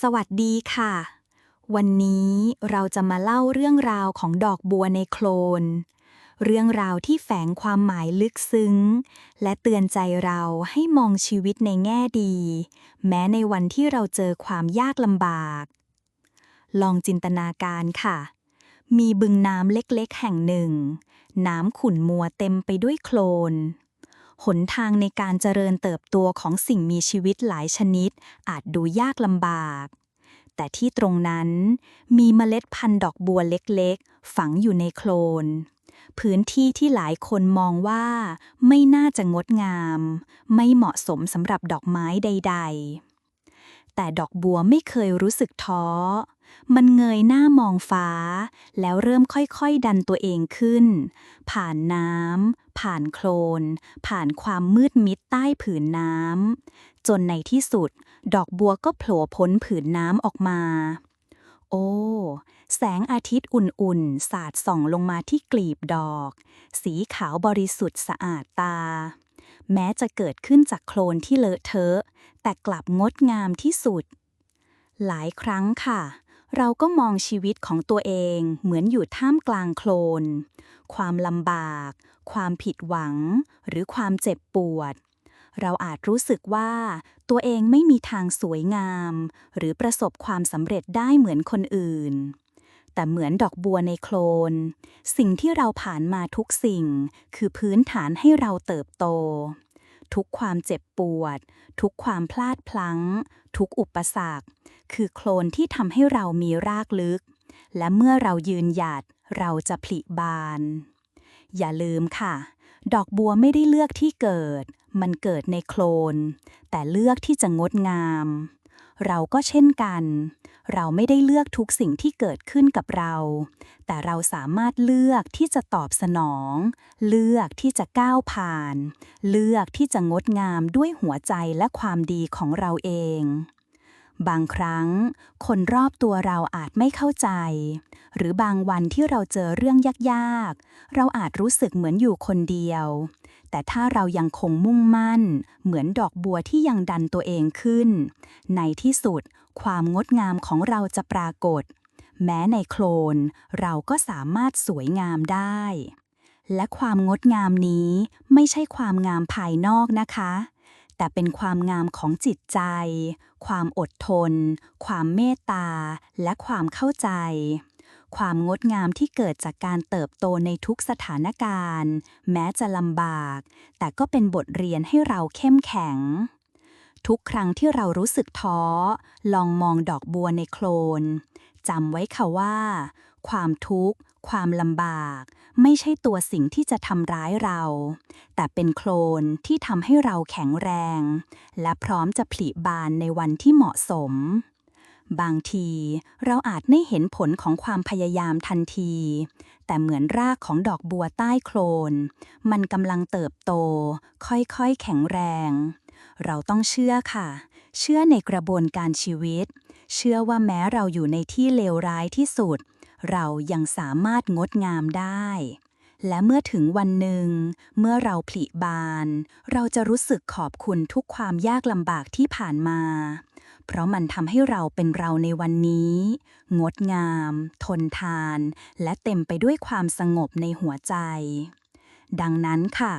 สวัสดีค่ะ วันนี้เราจะมาเล่าเรื่องราวของดอกบัวในโคลน เรื่องราวที่แฝงความหมายลึกซึ้ง และเตือนใจเราให้มองชีวิตในแง่ดี แม้ในวันที่เราเจอความยากลำบาก ลองจินตนาการค่ะ มีบึงน้ำเล็กๆ แห่งหนึ่ง น้ำขุ่นมัวเต็มไปด้วยโคลน หนทางในการเจริญเติบโตของสิ่งมีชีวิตหลายชนิด อาจดูยากลำบาก แต่ที่ตรงนั้นมีเมล็ดพันธุ์ดอกบัวเล็กๆ ฝังอยู่ในโคลน พื้นที่ที่หลายคนมองว่าไม่น่าจะงดงาม ไม่เหมาะสมสำหรับดอกไม้ใด ๆ แต่ดอกบัวไม่เคยรู้สึกท้อ มันเงยหน้ามองฟ้า แล้วเริ่มค่อยๆดันตัวเองขึ้น ผ่านน้ำ ผ่านโคลน ผ่านความมืดมิดใต้ผืนน้ำ จนในที่สุด ดอกบัวก็โผล่พ้นผืนน้ำออกมา โอ้แสงอาทิตย์อุ่นๆ สาดส่องลงมาที่กลีบดอก สีขาวบริสุทธิ์สะอาดตา แม้จะเกิดขึ้นจากโคลนที่เลอะเทอะ แต่กลับงดงามที่สุด หลายครั้งค่ะ เราก็มองชีวิตของตัวเองเหมือนอยู่ท่ามกลางโคลน ความลำบาก ความผิดหวัง หรือความเจ็บปวด เราอาจรู้สึกว่าตัวเองไม่มีทางสวยงาม หรือประสบความสำเร็จได้เหมือนคนอื่น แต่เหมือนดอกบัวในโคลน สิ่งที่เราผ่านมาทุกสิ่ง คือพื้นฐานให้เราเติบโต ทุกความเจ็บปวด ทุกความพลาดพลั้ง ทุกอุปสรรค คือโคลนที่ทำให้เรามีรากลึก และเมื่อเรายืนหยัดเราจะผลิบาน อย่าลืมค่ะ ดอกบัวไม่ได้เลือกที่เกิด มันเกิดในโคลน แต่เลือกที่จะงดงาม เราก็เช่นกัน เราไม่ได้เลือกทุกสิ่งที่เกิดขึ้นกับเรา แต่เราสามารถเลือกที่จะตอบสนอง เลือกที่จะก้าวผ่าน เลือกที่จะงดงามด้วยหัวใจและความดีของเราเองบางครั้ง คนรอบตัวเราอาจไม่เข้าใจ หรือบางวันที่เราเจอเรื่องยากๆ เราอาจรู้สึกเหมือนอยู่คนเดียว แต่ถ้าเรายังคงมุ่งมั่น เหมือนดอกบัวที่ยังดันตัวเองขึ้น ในที่สุด ความงดงามของเราจะปรากฏ แม้ในโคลน เราก็สามารถสวยงามได้ และความงดงามนี้ไม่ใช่ความงามภายนอกนะคะ แต่เป็นความงามของจิตใจ ความอดทน ความเมตตา และความเข้าใจ ความงดงามที่เกิดจากการเติบโตในทุกสถานการณ์ แม้จะลำบาก แต่ก็เป็นบทเรียนให้เราเข้มแข็ง ทุกครั้งที่เรารู้สึกท้อ ลองมองดอกบัวในโคลนจำไว้ค่ะว่า ความทุกข์ ความลำบาก ไม่ใช่ตัวสิ่งที่จะทำร้ายเรา แต่เป็นโคลนที่ทำให้เราแข็งแรง และพร้อมจะผลิบานในวันที่เหมาะสม บางทีเราอาจไม่เห็นผลของความพยายามทันที แต่เหมือนรากของดอกบัวใต้โคลน มันกำลังเติบโต ค่อยๆ แข็งแรง เราต้องเชื่อค่ะ เชื่อในกระบวนการชีวิต เชื่อว่าแม้เราอยู่ในที่เลวร้ายที่สุด เรายังสามารถงดงามได้ และเมื่อถึงวันหนึ่ง เมื่อเราผลิบาน เราจะรู้สึกขอบคุณทุกความยากลำบากที่ผ่านมา เพราะมันทำให้เราเป็นเราในวันนี้ งดงาม ทนทาน และเต็มไปด้วยความสงบในหัวใจ ดังนั้นค่ะ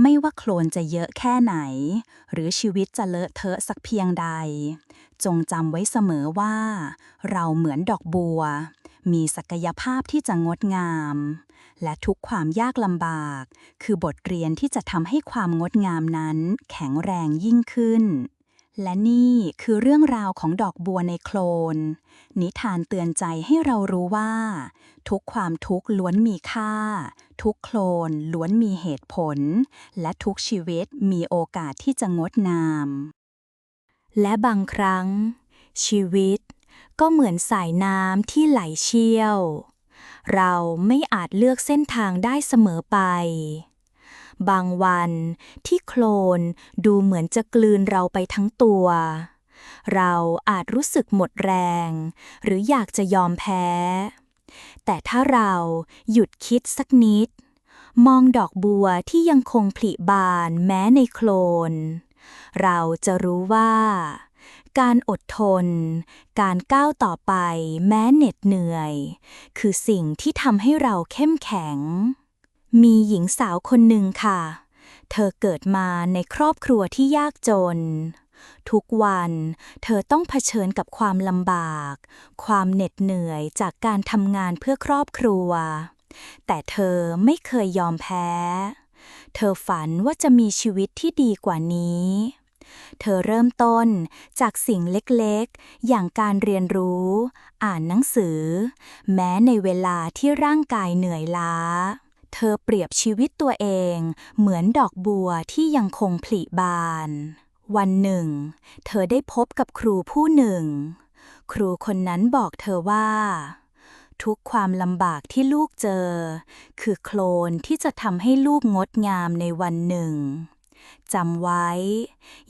ไม่ว่าโคลนจะเยอะแค่ไหน หรือชีวิตจะเลอะเทอะสักเพียงใด จงจำไว้เสมอว่า เราเหมือนดอกบัว มีศักยภาพที่จะงดงาม และทุกความยากลำบาก คือบทเรียนที่จะทำให้ความงดงามนั้น แข็งแรงยิ่งขึ้น และนี่คือเรื่องราวของดอกบัวในโคลน นิทานเตือนใจให้เรารู้ว่า ทุกความทุกข์ล้วนมีค่า ทุกโคลนล้วนมีเหตุผล และทุกชีวิตมีโอกาสที่จะงดงาม และบางครั้ง ชีวิตก็เหมือนสายน้ำที่ไหลเชี่ยว เราไม่อาจเลือกเส้นทางได้เสมอไป บางวันที่โคลนดูเหมือนจะกลืนเราไปทั้งตัว เราอาจรู้สึกหมดแรง หรืออยากจะยอมแพ้ แต่ถ้าเราหยุดคิดสักนิด มองดอกบัวที่ยังคงผลิบานแม้ในโคลน เราจะรู้ว่าการอดทน การก้าวต่อไปแม้เหน็ดเหนื่อย คือสิ่งที่ทำให้เราเข้มแข็ง มีหญิงสาวคนหนึ่งค่ะ เธอเกิดมาในครอบครัวที่ยากจน ทุกวันเธอต้องเผชิญกับความลำบาก ความเหน็ดเหนื่อยจากการทำงานเพื่อครอบครัว แต่เธอไม่เคยยอมแพ้ เธอฝันว่าจะมีชีวิตที่ดีกว่านี้ เธอเริ่มต้นจากสิ่งเล็กๆ อย่างการเรียนรู้ อ่านหนังสือ แม้ในเวลาที่ร่างกายเหนื่อยล้า เธอเปรียบชีวิตตัวเอง เหมือนดอกบัวที่ยังคงผลิบาน วันหนึ่ง เธอได้พบกับครูผู้หนึ่ง ครูคนนั้นบอกเธอว่า ทุกความลำบากที่ลูกเจอ คือโคลนที่จะทำให้ลูกงดงามในวันหนึ่งจำไว้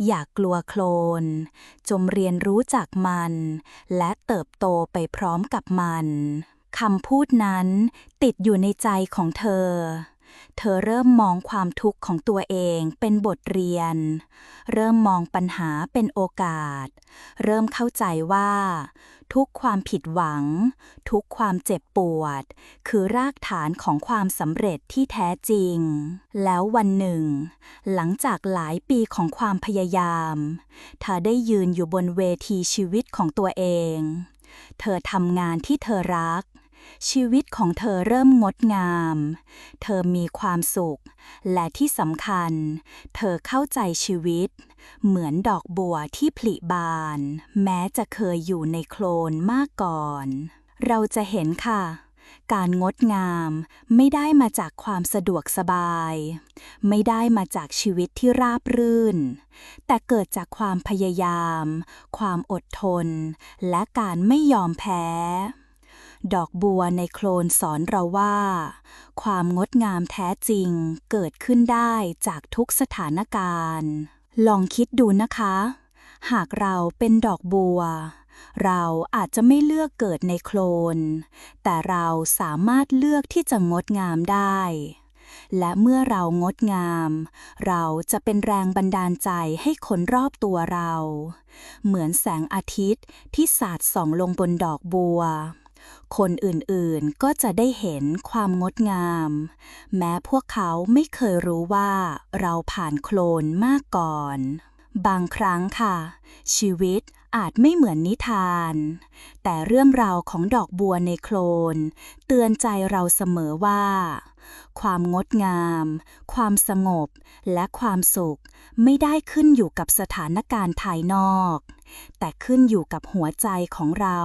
อย่ากลัวโคลนจงเรียนรู้จากมัน และเติบโตไปพร้อมกับมัน คำพูดนั้นติดอยู่ในใจของเธอ เธอเริ่มมองความทุกข์ของตัวเองเป็นบทเรียน เริ่มมองปัญหาเป็นโอกาส เริ่มเข้าใจว่า ทุกความผิดหวัง ทุกความเจ็บปวด คือรากฐานของความสำเร็จที่แท้จริง แล้ววันหนึ่ง หลังจากหลายปีของความพยายาม เธอได้ยืนอยู่บนเวทีชีวิตของตัวเองเธอทำงานที่เธอรัก ชีวิตของเธอเริ่มงดงาม เธอมีความสุข และที่สำคัญ เธอเข้าใจชีวิต เหมือนดอกบัวที่ผลิบาน แม้จะเคยอยู่ในโคลนมากก่อน เราจะเห็นค่ะการงดงามไม่ได้มาจากความสะดวกสบาย ไม่ได้มาจากชีวิตที่ราบรื่น แต่เกิดจากความพยายาม ความอดทน และการไม่ยอมแพ้ ดอกบัวในโคลนสอนเราว่า ความงดงามแท้จริงเกิดขึ้นได้จากทุกสถานการณ์ ลองคิดดูนะคะ หากเราเป็นดอกบัว เราอาจจะไม่เลือกเกิดในโคลน แต่เราสามารถเลือกที่จะงดงามได้ และเมื่อเรางดงาม เราจะเป็นแรงบันดาลใจให้คนรอบตัวเรา เหมือนแสงอาทิตย์ที่สาดส่องลงบนดอกบัว คนอื่นๆก็จะได้เห็นความงดงาม แม้พวกเขาไม่เคยรู้ว่าเราผ่านโคลนมากก่อน บางครั้งค่ะ ชีวิตอาจไม่เหมือนนิทาน แต่เรื่องราวของดอกบัวในโคลน เตือนใจเราเสมอว่า ความงดงาม ความสงบ และความสุข ไม่ได้ขึ้นอยู่กับสถานการณ์ภายนอก แต่ขึ้นอยู่กับหัวใจของเรา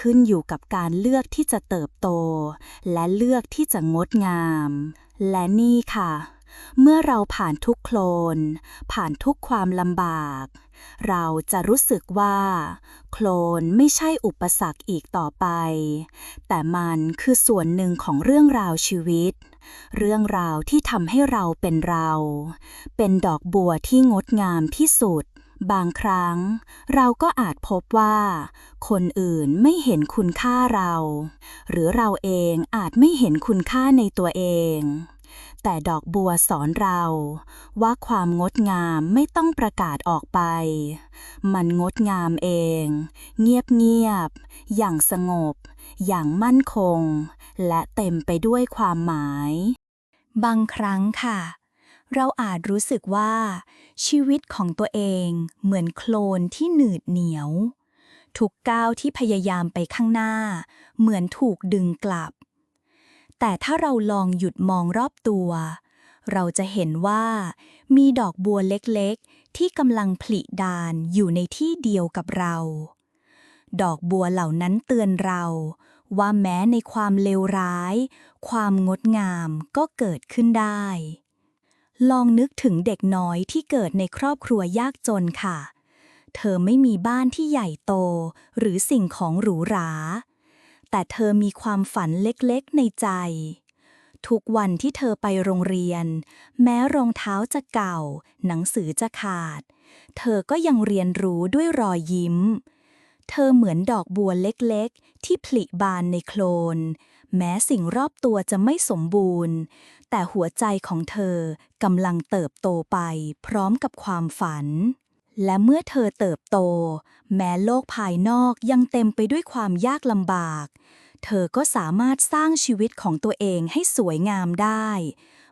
ขึ้นอยู่กับการเลือกที่จะเติบโต และเลือกที่จะงดงาม และนี่ค่ะ เมื่อเราผ่านทุกโคลน ผ่านทุกความลำบาก เราจะรู้สึกว่า โคลนไม่ใช่อุปสรรคอีกต่อไป แต่มันคือส่วนหนึ่งของเรื่องราวชีวิตเรื่องราวที่ทำให้เราเป็นเรา เป็นดอกบัวที่งดงามที่สุด บางครั้ง เราก็อาจพบว่า คนอื่นไม่เห็นคุณค่าเรา หรือเราเองอาจไม่เห็นคุณค่าในตัวเอง แต่ดอกบัวสอนเรา ว่าความงดงามไม่ต้องประกาศออกไป มันงดงามเอง เงียบๆอย่างสงบ อย่างมั่นคง และเต็มไปด้วยความหมาย บางครั้งค่ะ เราอาจรู้สึกว่า ชีวิตของตัวเองเหมือนโคลนที่หนืดเหนียว ทุกก้าวที่พยายามไปข้างหน้า เหมือนถูกดึงกลับ แต่ถ้าเราลองหยุดมองรอบตัว เราจะเห็นว่า มีดอกบัวเล็กๆ ที่กำลังผลิดานอยู่ในที่เดียวกับเรา ดอกบัวเหล่านั้นเตือนเราว่าแม้ในความเลวร้าย ความงดงามก็เกิดขึ้นได้ ลองนึกถึงเด็กน้อยที่เกิดในครอบครัวยากจนค่ะ เธอไม่มีบ้านที่ใหญ่โต หรือสิ่งของหรูหรา แต่เธอมีความฝันเล็กๆในใจ ทุกวันที่เธอไปโรงเรียน แม้รองเท้าจะเก่า หนังสือจะขาด เธอก็ยังเรียนรู้ด้วยรอยยิ้ม เธอเหมือนดอกบัวเล็กๆ ที่ผลิบานในโคลน แม้สิ่งรอบตัวจะไม่สมบูรณ์ แต่หัวใจของเธอกำลังเติบโตไปพร้อมกับความฝัน และเมื่อเธอเติบโต แม้โลกภายนอกยังเต็มไปด้วยความยากลำบาก เธอก็สามารถสร้างชีวิตของตัวเองให้สวยงามได้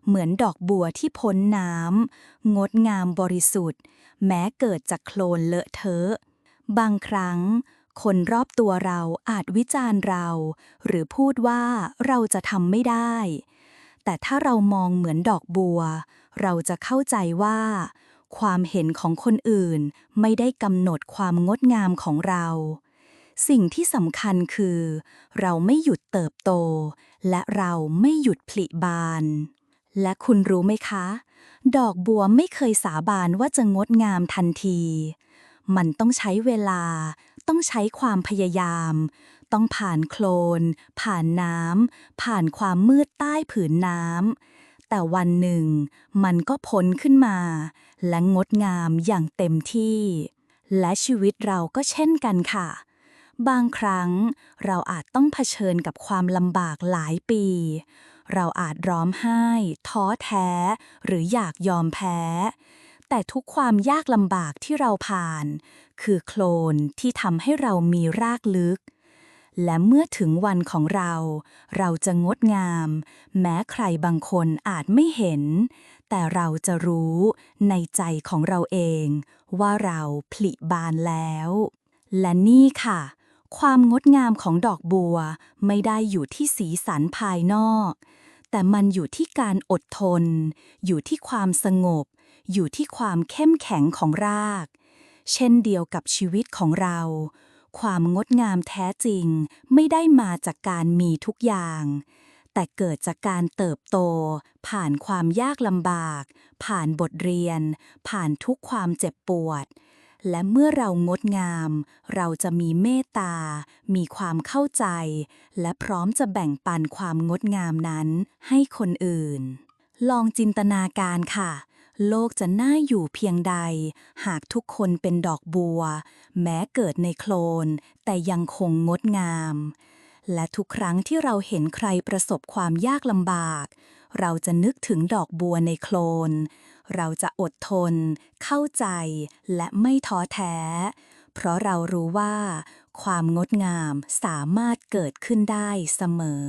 เหมือนดอกบัวที่พ้นน้ำงดงามบริสุทธิ์ แม้เกิดจากโคลนเลอะเทอะ บางครั้งคนรอบตัวเราอาจวิจารณ์เรา หรือพูดว่าเราจะทำไม่ได้ แต่ถ้าเรามองเหมือนดอกบัว เราจะเข้าใจว่า ความเห็นของคนอื่นไม่ได้กำหนดความงดงามของเรา สิ่งที่สำคัญคือ เราไม่หยุดเติบโต และเราไม่หยุดผลิบาน และคุณรู้ไหมคะ ดอกบัวไม่เคยสาบานว่าจะงดงามทันที มันต้องใช้เวลา ต้องใช้ความพยายาม ต้องผ่านโคลน ผ่านน้ำ ผ่านความมืดใต้ผืนน้ำ แต่วันหนึ่ง มันก็พ้นขึ้นมา และงดงามอย่างเต็มที่ และชีวิตเราก็เช่นกันค่ะ บางครั้งเราอาจต้องเผชิญกับความลำบากหลายปี เราอาจร้องไห้ ท้อแท้ หรืออยากยอมแพ้แต่ทุกความยากลำบากที่เราผ่าน คือโคลนที่ทำให้เรามีรากลึก และเมื่อถึงวันของเรา เราจะงดงาม แม้ใครบางคนอาจไม่เห็น แต่เราจะรู้ในใจของเราเอง ว่าเราผลิบานแล้ว และนี่ค่ะ ความงดงามของดอกบัวไม่ได้อยู่ที่สีสันภายนอก แต่มันอยู่ที่การอดทน อยู่ที่ความสงบ อยู่ที่ความเข้มแข็งของราก เช่นเดียวกับชีวิตของเรา ความงดงามแท้จริงไม่ได้มาจากการมีทุกอย่าง แต่เกิดจากการเติบโต ผ่านความยากลำบาก ผ่านบทเรียน ผ่านทุกความเจ็บปวด และเมื่อเรางดงาม เราจะมีเมตตา มีความเข้าใจ และพร้อมจะแบ่งปันความงดงามนั้นให้คนอื่น ลองจินตนาการค่ะ โลกจะน่าอยู่เพียงใด หากทุกคนเป็นดอกบัว แม้เกิดในโคลน แต่ยังคงงดงาม และทุกครั้งที่เราเห็นใครประสบความยากลำบาก เราจะนึกถึงดอกบัวในโคลน เราจะอดทน เข้าใจ และไม่ท้อแท้ เพราะเรารู้ว่า ความงดงามสามารถเกิดขึ้นได้เสมอ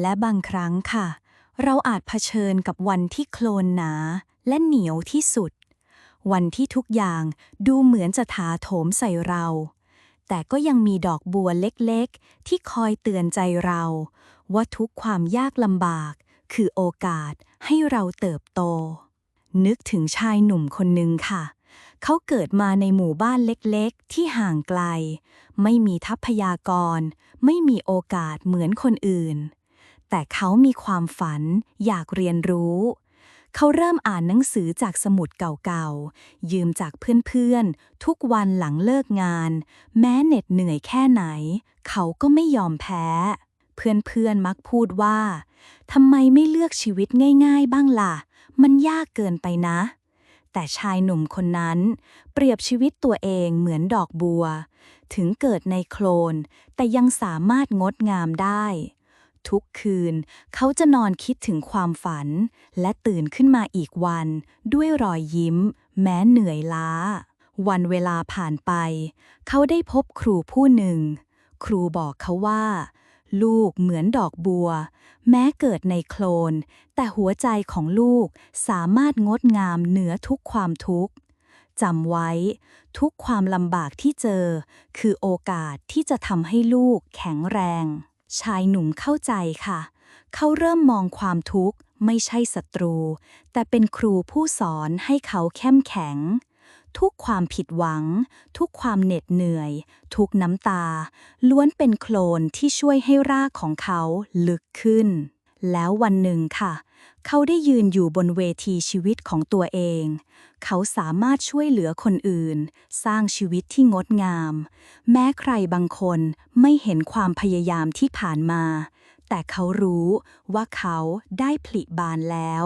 และบางครั้งค่ะ เราอาจเผชิญกับวันที่โคลนหนา และเหนียวที่สุด วันที่ทุกอย่างดูเหมือนจะถาโถมใส่เรา แต่ก็ยังมีดอกบัวเล็กๆ ที่คอยเตือนใจเรา ว่าทุกความยากลำบาก คือโอกาสให้เราเติบโต นึกถึงชายหนุ่มคนหนึ่งค่ะ เขาเกิดมาในหมู่บ้านเล็กๆ ที่ห่างไกล ไม่มีทรัพยากร ไม่มีโอกาสเหมือนคนอื่น แต่เขามีความฝัน อยากเรียนรู้ เขาเริ่มอ่านหนังสือจากสมุดเก่าๆ ยืมจากเพื่อนๆ ทุกวันหลังเลิกงาน แม้เหน็ดเหนื่อยแค่ไหน เขาก็ไม่ยอมแพ้ เพื่อนๆ มักพูดว่าทำไมไม่เลือกชีวิตง่ายๆ บ้างล่ะ มันยากเกินไปนะ แต่ชายหนุ่มคนนั้น เปรียบชีวิตตัวเองเหมือนดอกบัว ถึงเกิดในโคลน แต่ยังสามารถงดงามได้ ทุกคืน เขาจะนอนคิดถึงความฝัน และตื่นขึ้นมาอีกวัน ด้วยรอยยิ้ม แม้เหนื่อยล้า วันเวลาผ่านไป เขาได้พบครูผู้หนึ่ง ครูบอกเขาว่า ลูกเหมือนดอกบัว แม้เกิดในโคลน แต่หัวใจของลูกสามารถงดงามเหนือทุกความทุกข์จำไว้ ทุกความลำบากที่เจอ คือโอกาสที่จะทำให้ลูกแข็งแรง ชายหนุ่มเข้าใจค่ะ เขาเริ่มมองความทุกข์ไม่ใช่ศัตรู แต่เป็นครูผู้สอนให้เขาเข้มแข็ง ทุกความผิดหวัง ทุกความเหน็ดเหนื่อย ทุกน้ำตา ล้วนเป็นโคลนที่ช่วยให้รากของเขาลึกขึ้น แล้ววันหนึ่งค่ะเเขาได้ยืนอยู่บนเวทีชีวิตของตัวเอง เขาสามารถช่วยเหลือคนอื่น สร้างชีวิตที่งดงาม แม้ใครบางคนไม่เห็นความพยายามที่ผ่านมา แต่เขารู้ว่าเขาได้ผลิบานแล้ว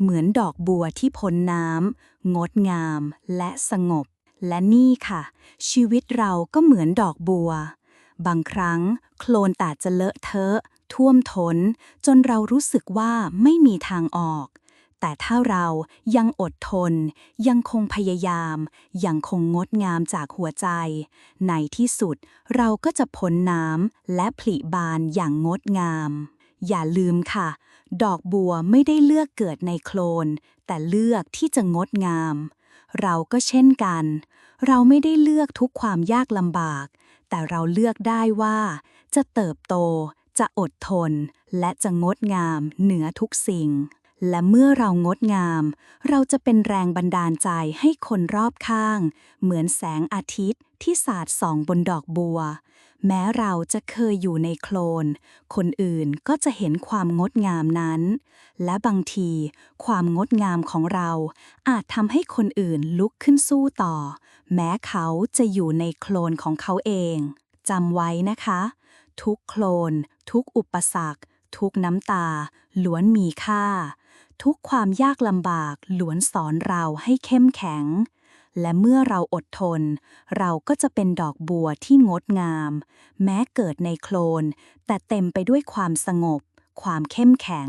เหมือนดอกบัวที่พ้นน้ำงดงามและสงบ และนี่ค่ะ ชีวิตเราก็เหมือนดอกบัว บางครั้งโคลนอาจจะเลอะเทอะ ท่วมท้น จนเรารู้สึกว่าไม่มีทางออก แต่ถ้าเรายังอดทน ยังคงพยายาม ยังคงงดงามจากหัวใจ ในที่สุดเราก็จะพ้นน้ำและผลิบานอย่างงดงาม อย่าลืมค่ะ ดอกบัวไม่ได้เลือกเกิดในโคลน แต่เลือกที่จะงดงาม เราก็เช่นกัน เราไม่ได้เลือกทุกความยากลำบาก แต่เราเลือกได้ว่าจะเติบโต จะอดทน และจะงดงามเหนือทุกสิ่ง และเมื่อเรางดงาม เราจะเป็นแรงบันดาลใจให้คนรอบข้าง เหมือนแสงอาทิตย์ที่สาดส่องบนดอกบัว แม้เราจะเคยอยู่ในโคลน คนอื่นก็จะเห็นความงดงามนั้น และบางที ความงดงามของเราอาจทำให้คนอื่นลุกขึ้นสู้ต่อ แม้เขาจะอยู่ในโคลนของเขาเองจำไว้นะคะ ทุกโคลน ทุกอุปสรรค ทุกน้ำตา ล้วนมีค่า ทุกความยากลำบากล้วนสอนเราให้เข้มแข็ง และเมื่อเราอดทน เราก็จะเป็นดอกบัวที่งดงาม แม้เกิดในโคลน แต่เต็มไปด้วยความสงบ ความเข้มแข็ง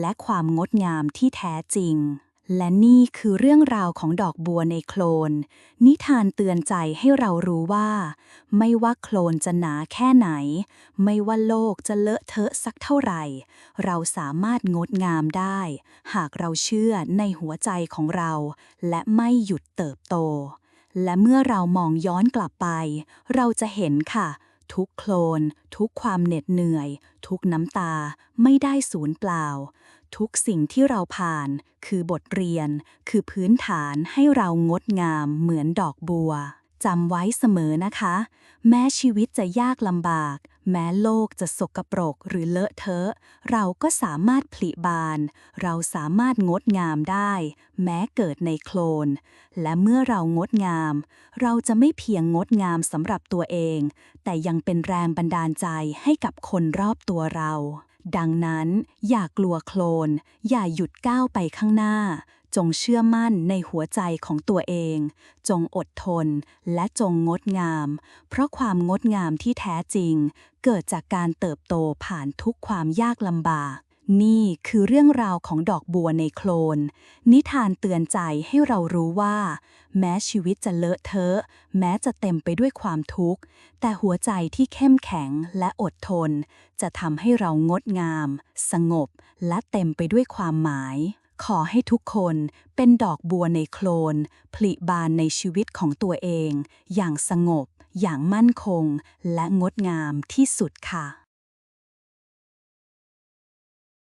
และความงดงามที่แท้จริง และนี่คือเรื่องราวของดอกบัวในโคลน นิทานเตือนใจให้เรารู้ว่า ไม่ว่าโคลนจะหนาแค่ไหน ไม่ว่าโลกจะเลอะเทอะสักเท่าไหร่ เราสามารถงดงามได้ หากเราเชื่อในหัวใจของเรา และไม่หยุดเติบโต และเมื่อเรามองย้อนกลับไป เราจะเห็นค่ะ ทุกโคลน ทุกความเหน็ดเหนื่อย ทุกน้ำตาไม่ได้สูญเปล่า ทุกสิ่งที่เราผ่าน คือบทเรียน คือพื้นฐานให้เรางดงามเหมือนดอกบัวจำไว้เสมอนะคะ แม้ชีวิตจะยากลำบาก แม้โลกจะสกปรกหรือเลอะเทอะ เราก็สามารถผลิบาน เราสามารถงดงามได้ แม้เกิดในโคลน และเมื่อเรางดงาม เราจะไม่เพียงงดงามสำหรับตัวเอง แต่ยังเป็นแรงบันดาลใจให้กับคนรอบตัวเรา ดังนั้นอย่ากลัวโคลน อย่าหยุดก้าวไปข้างหน้า จงเชื่อมั่นในหัวใจของตัวเอง จงอดทน และจงงดงาม เพราะความงดงามที่แท้จริง เกิดจากการเติบโตผ่านทุกความยากลำบาก นี่คือเรื่องราวของดอกบัวในโคลน นิทานเตือนใจให้เรารู้ว่า แม้ชีวิตจะเลอะเทอะ แม้จะเต็มไปด้วยความทุกข์ แต่หัวใจที่เข้มแข็งและอดทน จะทำให้เรางดงาม สงบ และเต็มไปด้วยความหมาย ขอให้ทุกคนเป็นดอกบัวในโคลน ผลิบานในชีวิตของตัวเอง อย่างสงบ อย่างมั่นคง และงดงามที่สุดค่ะ